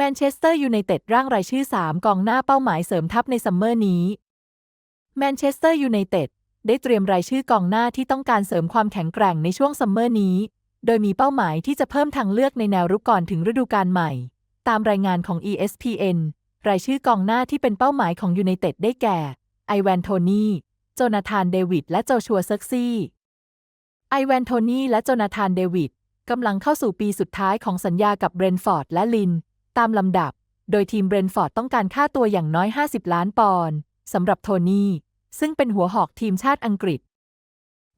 แมนเชสเตอร์ยูไนเต็ดร่างรายชื่อ 3 กองหน้าเป้าหมายเสริมทัพในซัมเมอร์นี้ แมนเชสเตอร์ยูไนเต็ดได้เตรียมรายชื่อกองหน้าที่ต้องการเสริมความแข็งแกร่งในช่วงซัมเมอร์นี้ โดยมีเป้าหมายที่จะเพิ่มทางเลือกในแนวรุกก่อนถึงฤดูกาลใหม่ ตามรายงานของ ESPN รายชื่อกองหน้าที่เป็นเป้าหมายของยูไนเต็ดได้แก่ ไอแวนโทนี่ โจนาธานเดวิด และโจชัวเซิร์กซี่ ไอแวนโทนี่และโจนาธานเดวิดกำลังเข้าสู่ปีสุดท้ายของสัญญากับเบรนฟอร์ดและลิน ตามลำดับ โดยทีมเบรนฟอร์ดต้องการค่าตัวอย่างน้อย 50 ล้านปอนด์สำหรับโทนี่ ซึ่งเป็นหัวหอกทีมชาติอังกฤษ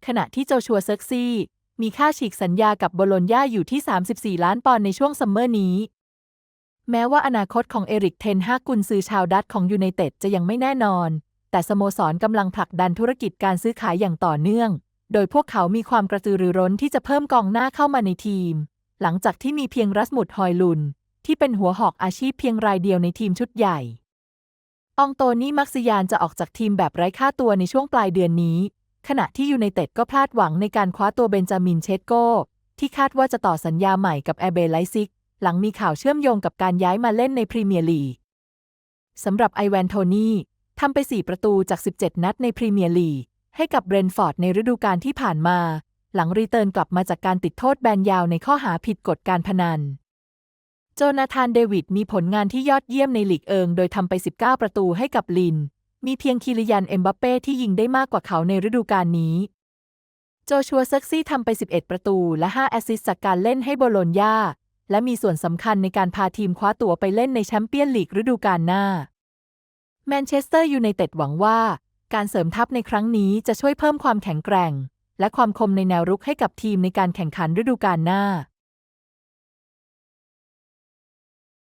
ขณะที่โจชัวเซิร์กซี่ มีค่าฉีกสัญญากับโบโลญญาอยู่ที่ 34 ล้านปอนด์ในช่วงซัมเมอร์นี้ แม้ว่าอนาคตของเอริกเทนฮากุนซือชาวดัตช์ของยูไนเต็ดจะยังไม่แน่นอน แต่สโมสรกำลังผลักดันธุรกิจการซื้อขายอย่างต่อเนื่อง โดยพวกเขามีความกระตือรือร้นที่จะเพิ่มกองหน้าเข้ามาในทีม หลังจากที่มีเพียงรัสมุดฮอยลุน ที่เป็นหัวหอกอาชีพเพียงรายเดียวในทีมชุดใหญ่อองโตนี่มักซิยานจะออกจากทีมแบบไร้ค่าตัวในช่วงปลายเดือนนี้ ขณะที่ยูไนเต็ดก็พลาดหวังในการคว้าตัวเบนจามินเชสโก ที่คาดว่าจะต่อสัญญาใหม่กับแอร์เบไลซิก หลังมีข่าวเชื่อมโยงกับการย้ายมาเล่นในพรีเมียร์ลีกสำหรับไอแวนโทนี่ทำไป 4 ประตูจาก 17 นัดในพรีเมียร์ลีกให้กับเบรนฟอร์ดในฤดูกาลที่ผ่านมา หลังรีเทิร์นกลับมาจากการติดโทษแบนยาวในข้อหาผิดกฎการพนัน จนาธานเดวิดมีผลงานที่ยอดเยี่ยมในลีกเอิง โดยทำไป 19 ประตูให้กับลิน มีเพียงคิริยันเอ็มบัปเป้ที่ยิงได้มากกว่าเขาในฤดูกาลนี้ โจชัวเซ็กซี่ทำไป 11 ประตูและ 5 แอสซิสต์จากการเล่นให้โบโลญญาและมีส่วนสำคัญในการพาทีมคว้าตั๋วไปเล่นในแชมเปี้ยนลีกฤดูกาลหน้า แมนเชสเตอร์ยูไนเต็ดหวังว่า การเสริมทัพในครั้งนี้จะช่วยเพิ่มความแข็งแกร่ง และความคมในแนวรุกให้กับทีมในการแข่งขันฤดูกาลหน้า